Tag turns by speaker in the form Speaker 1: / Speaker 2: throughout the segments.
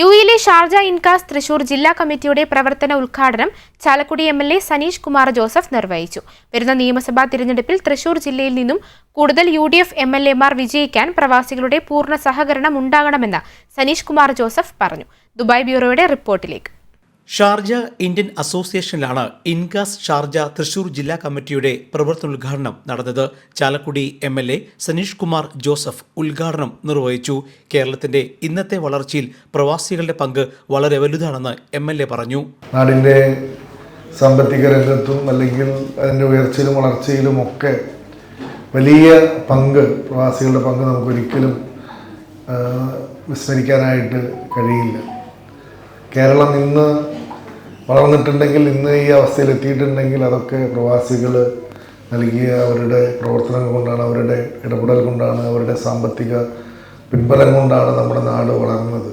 Speaker 1: U ഇയിലെ Sharjah Incas Thrissur ജില്ലാ കമ്മിറ്റിയുടെ പ്രവർത്തന ഉദ്ഘാടനം Chalakudy M L A Saneesh Kumar Joseph നിർവഹിച്ചു. വരുന്ന നിയമസഭാ തിരഞ്ഞെടുപ്പിൽ തൃശൂർ ജില്ലയിൽ നിന്നും കൂടുതൽ U D F M L എമാർ വിജയിക്കാൻ പ്രവാസികളുടെ പൂർണ സഹകരണം ഉണ്ടാകണമെന്ന് സനീഷ് കുമാർ ജോസഫ് പറഞ്ഞു. ദുബായ് ബ്യൂറോയുടെ റിപ്പോർട്ടിലേക്ക്.
Speaker 2: ഷാർജ ഇന്ത്യൻ അസോസിയേഷനിലാണ് ഇൻകാസ് ഷാർജ തൃശൂർ ജില്ലാ കമ്മിറ്റിയുടെ പ്രവർത്തനോദ്ഘാടനം നടന്നത്. Chalakudy M L A Saneesh Kumar Joseph ഉദ്ഘാടനം നിർവഹിച്ചു. കേരളത്തിന്റെ ഇന്നത്തെ വളർച്ചയിൽ പ്രവാസികളുടെ പങ്ക് വളരെ വലുതാണെന്ന് എം എൽ എ പറഞ്ഞു.
Speaker 3: നാടിന്റെ സാമ്പത്തിക രംഗത്തും അല്ലെങ്കിൽ അതിന്റെ ഉയർച്ചയിലും വളർച്ചയിലും ഒക്കെ വലിയ പങ്ക് പ്രവാസികളുടെ പങ്ക് നമുക്കൊരിക്കലും വിസ്മരിക്കാനായിട്ട് കഴിയില്ല. കേരളം ഇന്ന് വളർന്നിട്ടുണ്ടെങ്കിൽ ഇന്ന് ഈ അവസ്ഥയിൽ എത്തിയിട്ടുണ്ടെങ്കിൽ അതൊക്കെ പ്രവാസികൾ നൽകിയ അവരുടെ പ്രവർത്തനങ്ങൾ കൊണ്ടാണ് അവരുടെ ഇടപെടൽ കൊണ്ടാണ് അവരുടെ സാമ്പത്തിക പിൻബലം കൊണ്ടാണ് നമ്മുടെ നാട് വളർന്നത്.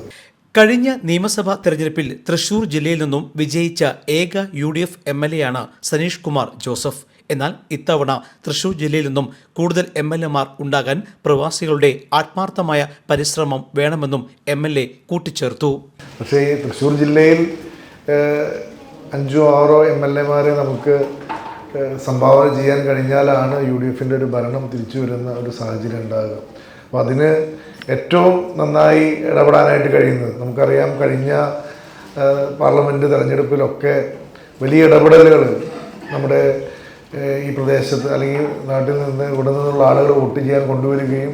Speaker 2: കഴിഞ്ഞ നിയമസഭാ തെരഞ്ഞെടുപ്പിൽ തൃശൂർ ജില്ലയിൽ നിന്നും വിജയിച്ച ഏക U D F M L A ആണ് സനീഷ് കുമാർ ജോസഫ്. എന്നാൽ ഇത്തവണ തൃശൂർ ജില്ലയിൽ നിന്നും കൂടുതൽ എം എൽ എമാർ ഉണ്ടാകാൻ പ്രവാസികളുടെ ആത്മാർത്ഥമായ പരിശ്രമം വേണമെന്നും എം എൽ എ കൂട്ടിച്ചേർത്തു.
Speaker 3: പക്ഷേ തൃശൂർ ജില്ലയിൽ അഞ്ചോ ആറോ എം എൽ എമാരെ നമുക്ക് സംഭാവന ചെയ്യാൻ കഴിഞ്ഞാലാണ് യു ഡി എഫിന്റെ ഒരു ഭരണം തിരിച്ചു വരുന്ന ഒരു സാഹചര്യം ഉണ്ടാകുക. അപ്പോൾ അതിന് ഏറ്റവും നന്നായി ഇടപെടാനായിട്ട് കഴിയുന്നത് നമുക്കറിയാം കഴിഞ്ഞ പാർലമെന്റ് തെരഞ്ഞെടുപ്പിലൊക്കെ വലിയ ഇടപെടലുകൾ നമ്മുടെ ഈ പ്രദേശത്ത് അല്ലെങ്കിൽ നാട്ടിൽ നിന്ന് ഇവിടെ നിന്നുള്ള ആളുകൾ വോട്ട് ചെയ്യാൻ കൊണ്ടുവരികയും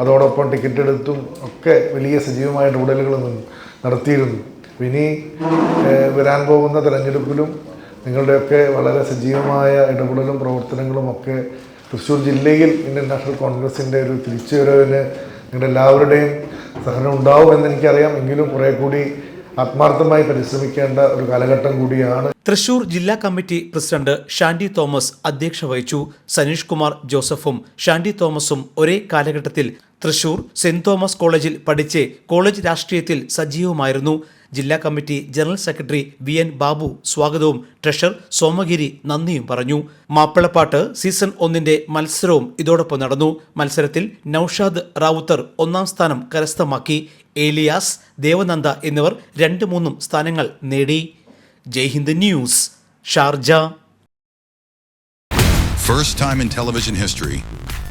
Speaker 3: അതോടൊപ്പം ടിക്കറ്റ് എടുത്തും ഒക്കെ വലിയ സജീവമായ ഇടപെടലുകൾ നടത്തിയിരുന്നു. ഇനി വരാൻ പോകുന്ന തെരഞ്ഞെടുപ്പിലും നിങ്ങളുടെയൊക്കെ വളരെ സജീവമായ ഇടപെടലും പ്രവർത്തനങ്ങളും ഒക്കെ തൃശ്ശൂർ ജില്ലയിൽ ഇന്ത്യൻ നാഷണൽ കോൺഗ്രസിന്റെ ഒരു തിരിച്ചുവരവിന് നിങ്ങളുടെ എല്ലാവരുടെയും സഹനം ഉണ്ടാവുമെന്ന് എനിക്കറിയാം. എങ്കിലും കുറേ കൂടി ആത്മാർത്ഥമായി പരിശ്രമിക്കേണ്ട ഒരു കാലഘട്ടം കൂടിയാണ്.
Speaker 2: തൃശൂർ ജില്ലാ കമ്മിറ്റി പ്രസിഡന്റ് ഷാൻഡി തോമസ് അധ്യക്ഷ വഹിച്ചു. സനീഷ് കുമാർ ജോസഫും ഷാൻഡി തോമസും ഒരേ കാലഘട്ടത്തിൽ തൃശൂർ സെന്റ് തോമസ് കോളേജിൽ പഠിച്ച് കോളേജ് രാഷ്ട്രീയത്തിൽ സജീവമായിരുന്നു. ജില്ലാ committee general secretary V N Babu സ്വാഗതവും ട്രഷർ സോമഗിരി നന്ദിയും പറഞ്ഞു. മാപ്പിളപ്പാട്ട് സീസൺ ഒന്നിന്റെ മത്സരവും ഇതോടൊപ്പം നടന്നു. മത്സരത്തിൽ നൌഷാദ് റാവുത്തർ ഒന്നാം സ്ഥാനം കരസ്ഥമാക്കി. ഏലിയാസ് ദേവനന്ദ എന്നിവർ രണ്ട് മൂന്നും സ്ഥാനങ്ങൾ നേടി. Jaihind news Sharjah.
Speaker 4: First time in television history,